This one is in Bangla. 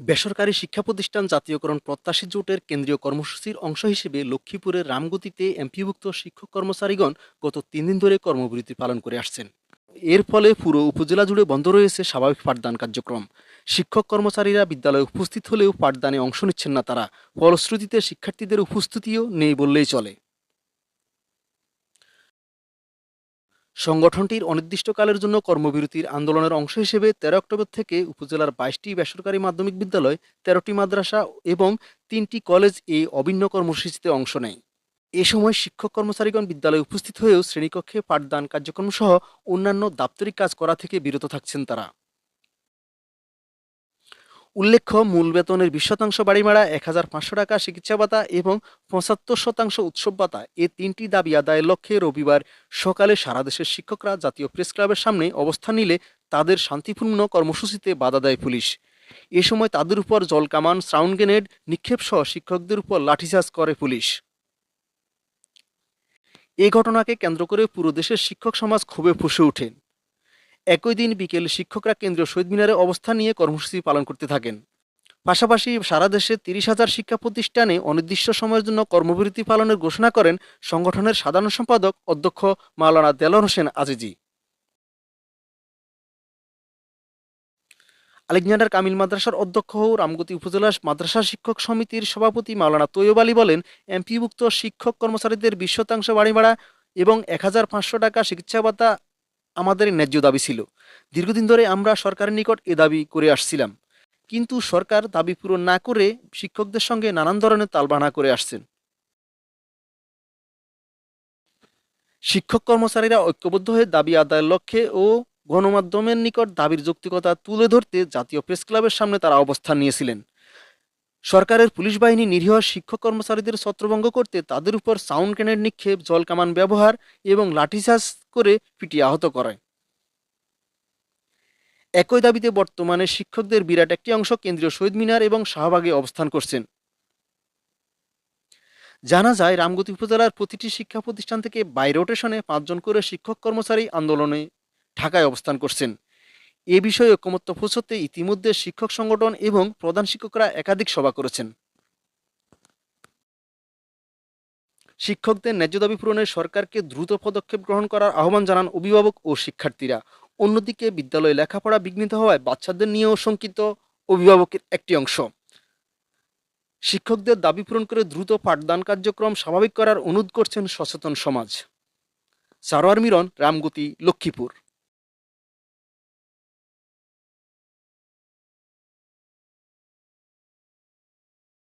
বেসরকারি শিক্ষা প্রতিষ্ঠান জাতীয়করণ প্রত্যাশী জোটের কেন্দ্রীয় কর্মসূচির অংশ হিসেবে লক্ষ্মীপুরের রামগতিতে এমপিভুক্ত শিক্ষক কর্মচারীগণ গত তিন দিন ধরে কর্মবিরতি পালন করে আসছেন। এর ফলে পুরো উপজেলা জুড়ে বন্ধ রয়েছে স্বাভাবিক পাঠদান কার্যক্রম। শিক্ষক কর্মচারীরা বিদ্যালয়ে উপস্থিত হলেও পাঠদানে অংশ নিচ্ছেন না তারা। ফলশ্রুতিতে শিক্ষার্থীদের উপস্থিতিও নেই বললেই চলে। সংগঠনটির অনির্দিষ্টকালের জন্য কর্মবিরতির আন্দোলনের অংশ হিসেবে তেরো অক্টোবর থেকে উপজেলার বাইশটি বেসরকারি মাধ্যমিক বিদ্যালয়, তেরোটি মাদ্রাসা এবং তিনটি কলেজ এই অভিন্ন কর্মসূচিতে অংশ নেয়। এ সময় শিক্ষক কর্মচারীগণ বিদ্যালয়ে উপস্থিত হয়েও শ্রেণীকক্ষে পাঠদান কার্যক্রম সহ অন্যান্য দাপ্তরিক কাজ করা থেকে বিরত থাকছেন তারা। উল্লেখ্য, মূল বেতনের বিশ শতাংশ বাড়ি ভাড়া, এক হাজার পাঁচশো টাকা চিকিৎসা ভাতা এবং পঁচাত্তর শতাংশ উৎসব ভাতা। এ তিনটি দাবি আদায়ের লক্ষ্যে রবিবার সকালে সারা দেশের শিক্ষকরা জাতীয় প্রেস ক্লাবের সামনে অবস্থান নিলে তাদের শান্তিপূর্ণ কর্মসূচিতে বাধা দেয় পুলিশ। এ সময় তাদের উপর জলকামান সাউন্ড গ্রেনেড নিক্ষেপ সহ শিক্ষকদের উপর লাঠিচার্জ করে পুলিশ। এই ঘটনাকে কেন্দ্র করে পুরো দেশের শিক্ষক সমাজ ক্ষোভে ফুসে ওঠেন একই দিন বিকেল শিক্ষকরা কেন্দ্রীয় শহীদ মিনারে অবস্থান নিয়ে কর্মসূচি পালন করতে থাকেন। পাশাপাশি সারা দেশে তিরিশ হাজার শিক্ষা প্রতিষ্ঠানে অনির্দিষ্ট সময়ের জন্য কর্মবিরতি পালনের ঘোষণা করেন সংগঠনের সাধারণ সম্পাদক অধ্যক্ষ মাওলানা দেলর হোসেন আজিজি। আলেকজান্ডার কামিল মাদ্রাসার অধ্যক্ষ ও রামগতি উপজেলা মাদ্রাসা শিক্ষক সমিতির সভাপতি মাওলানা তৈয়ব আলী বলেন, এমপিভুক্ত শিক্ষক কর্মচারীদের বিশ শতাংশ বাড়ি ভাড়া এবং এক হাজার পাঁচশো টাকা চিকিৎসা ভাতা আমাদের ন্যায্য দাবি ছিল। দীর্ঘদিন ধরে আমরা সরকারের নিকট এ দাবি করে আসছিলাম। কিন্তু সরকার দাবি পূরণ না করে শিক্ষকদের সঙ্গে নানান ধরনের তালবানা করে আসছেন। শিক্ষক কর্মচারীরা ঐক্যবদ্ধ হয়ে দাবি আদায়ের লক্ষ্যে ও গণমাধ্যমের নিকট দাবির যৌক্তিকতা তুলে ধরতে জাতীয় প্রেস ক্লাবের সামনে তারা অবস্থান নিয়েছিলেন। সরকারের পুলিশ বাহিনী নিরীহ শিক্ষক কর্মচারীদের ছত্রভঙ্গ করতে তাদের উপর সাউন্ড গ্রেনেড নিক্ষেপ, জলকামান ব্যবহার এবং লাঠিচার্জ করে পিটিয়ে আহত করায়। একই দাবিতে বর্তমানে শিক্ষকদের বিরাট একটি অংশ কেন্দ্রীয় শহীদ মিনার এবং শাহবাগে অবস্থান করছেন। জানা যায়, রামগতি উপজেলার প্রতিটি শিক্ষা প্রতিষ্ঠান থেকে বাই রোটেশনে পাঁচজন করে শিক্ষক কর্মচারী আন্দোলনে ঢাকায় অবস্থান করছেন। এ বিষয়ে ঐকমত্য পৌঁছতে ইতিমধ্যে শিক্ষক সংগঠন এবং প্রধান শিক্ষকরা একাধিক সভা করেছেন। শিক্ষকদের ন্যায্য দাবি পূরণে সরকারকে দ্রুত পদক্ষেপ গ্রহণ করার আহ্বান জানান অভিভাবক ও শিক্ষার্থীরা। অন্যদিকে বিদ্যালয়ে লেখাপড়া বিঘ্নিত হওয়ায় বাচ্চাদের নিয়েও শঙ্কিত অভিভাবকের একটি অংশ। শিক্ষকদের দাবি পূরণ করে দ্রুত পাঠদান কার্যক্রম স্বাভাবিক করার অনুরোধ করছেন সচেতন সমাজ। সারোয়ার মিরন, রামগতি, লক্ষ্মীপুর।